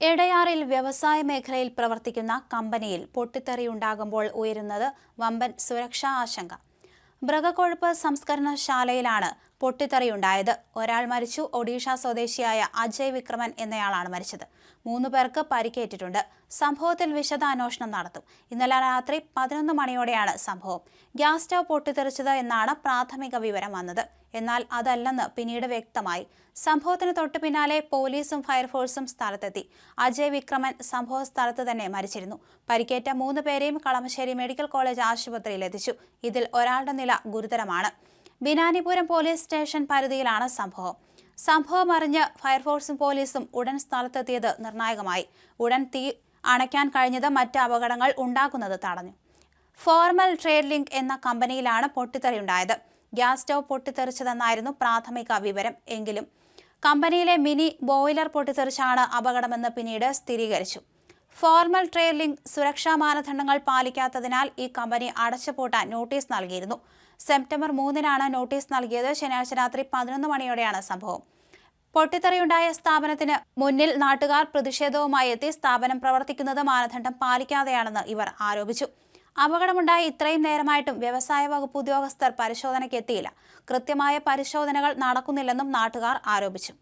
എടയാറിൽ വ്യവസായ മേഖലയിൽ പ്രവർത്തിക്കുന്ന കമ്പനിയിൽ പൊട്ടിത്തെറിയുണ്ടാകുമ്പോൾ ഉയരുന്നത് വമ്പൻ സുരക്ഷാ ആശങ്ക. മൃഗക്കൊഴുപ്പ് സംസ്കരണശാലയിലാണ് പൊട്ടിത്തെറിയുണ്ടായത്. ഒരാൾ മരിച്ചു. ഒഡീഷ സ്വദേശിയായ അജയ് വിക്രമൻ എന്നയാളാണ് മരിച്ചത്. മൂന്ന് പേർക്ക് പരിക്കേറ്റിട്ടുണ്ട്. സംഭവത്തിൽ വിശദാന്വേഷണം നടത്തും. ഇന്നലെ രാത്രി പതിനൊന്ന് മണിയോടെയാണ് സംഭവം. ഗ്യാസ് സ്റ്റവ് പൊട്ടിത്തെറിച്ചത് എന്നാണ് പ്രാഥമിക വിവരം വന്നത്. എന്നാൽ അതല്ലെന്ന് പിന്നീട് വ്യക്തമായി. സംഭവത്തിന് തൊട്ടു പിന്നാലെ പോലീസും ഫയർഫോഴ്സും സ്ഥലത്തെത്തി. അജയ് വിക്രമൻ സംഭവ സ്ഥലത്ത് തന്നെ മരിച്ചിരുന്നു. പരിക്കേറ്റ മൂന്ന് പേരെയും കളമശ്ശേരി മെഡിക്കൽ കോളേജ് ആശുപത്രിയിൽ എത്തിച്ചു. ഇതിൽ ഒരാളുടെ നില ഗുരുതരമാണ്. ബിനാനിപുരം പോലീസ് സ്റ്റേഷൻ പരിധിയിലാണ് സംഭവം. സംഭവം അറിഞ്ഞ് ഫയർഫോഴ്സും പോലീസും ഉടൻ സ്ഥലത്തെത്തിയത് നിർണായകമായി. ഉടൻ തീ അണയ്ക്കാൻ കഴിഞ്ഞത് മറ്റ് അപകടങ്ങൾ ഉണ്ടാക്കുന്നത് തടഞ്ഞു. ഫോർമൽ ട്രേഡ് ലിങ്ക് എന്ന കമ്പനിയിലാണ് പൊട്ടിത്തെറിയുണ്ടായത്. ഗ്യാസ് സ്റ്റവ് പൊട്ടിത്തെറിച്ചതെന്നായിരുന്നു പ്രാഥമിക വിവരം. എങ്കിലും കമ്പനിയിലെ മിനി ബോയിലർ പൊട്ടിത്തെറിച്ചാണ് അപകടമെന്ന് പിന്നീട് സ്ഥിരീകരിച്ചു. ഫോർമൽ ട്രെയിലിംഗ് സുരക്ഷാ മാനദണ്ഡങ്ങൾ പാലിക്കാത്തതിനാൽ ഈ കമ്പനി അടച്ചുപൂട്ടാൻ നോട്ടീസ് നൽകിയിരുന്നു. സെപ്റ്റംബർ മൂന്നിനാണ് നോട്ടീസ് നൽകിയത്. ശനിയാഴ്ച രാത്രി പതിനൊന്ന് മണിയോടെയാണ് സംഭവം. പൊട്ടിത്തെറിയുണ്ടായ സ്ഥാപനത്തിന് മുന്നിൽ നാട്ടുകാർ പ്രതിഷേധവുമായി എത്തി സ്ഥാപനം പ്രവർത്തിക്കുന്നത് മാനദണ്ഡം പാലിക്കാതെയാണെന്ന് ഇവർ ആരോപിച്ചു. അപകടമുണ്ടായി ഇത്രയും നേരമായിട്ടും വ്യവസായ വകുപ്പ് ഉദ്യോഗസ്ഥർ പരിശോധനയ്ക്ക് എത്തിയില്ല. കൃത്യമായ പരിശോധനകൾ നടക്കുന്നില്ലെന്നും നാട്ടുകാർ ആരോപിച്ചു.